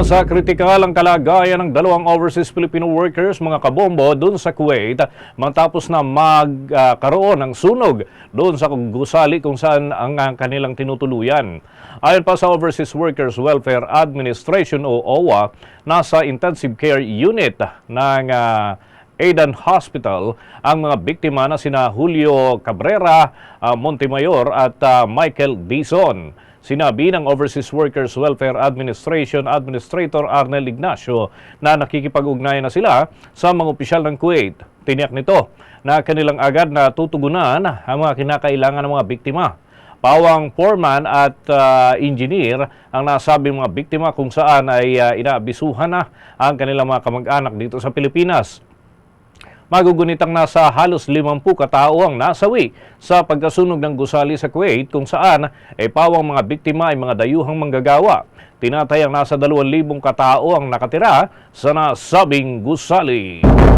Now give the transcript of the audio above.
Nasa kritikal ang kalagayan ng dalawang overseas Filipino workers mga kabombo doon sa Kuwait matapos na magkaroon ng sunog doon sa gusali kung saan ang ang kanilang tinutuluyan. Ayon pa sa Overseas Workers Welfare Administration o OWA, nasa intensive care unit ng ah, Aidan Hospital ang mga biktima na sina Julio Cabrera, ah, Montemayor at ah, Michael Dizon. Sinabi ng Overseas Workers Welfare Administration Administrator Arnel Ignacio na nakikipag-ugnayan na sila sa mga opisyal ng Kuwait. Tiniyak nito na kanilang agad na tutugunan ang mga kinakailangan ng mga biktima. Pawang foreman at ah, engineer ang nasabing mga biktima kung saan ay ah, inaabisuhan na ang kanilang mga kamag-anak dito sa Pilipinas. Magugunitang nasa halos 50 katao ang nasawi sa pagkasunog ng gusali sa Kuwait kung saan ay pawang mga biktima ay mga dayuhang manggagawa. Tinatayang nasa 2,000 katao ang nakatira sa nasabing gusali.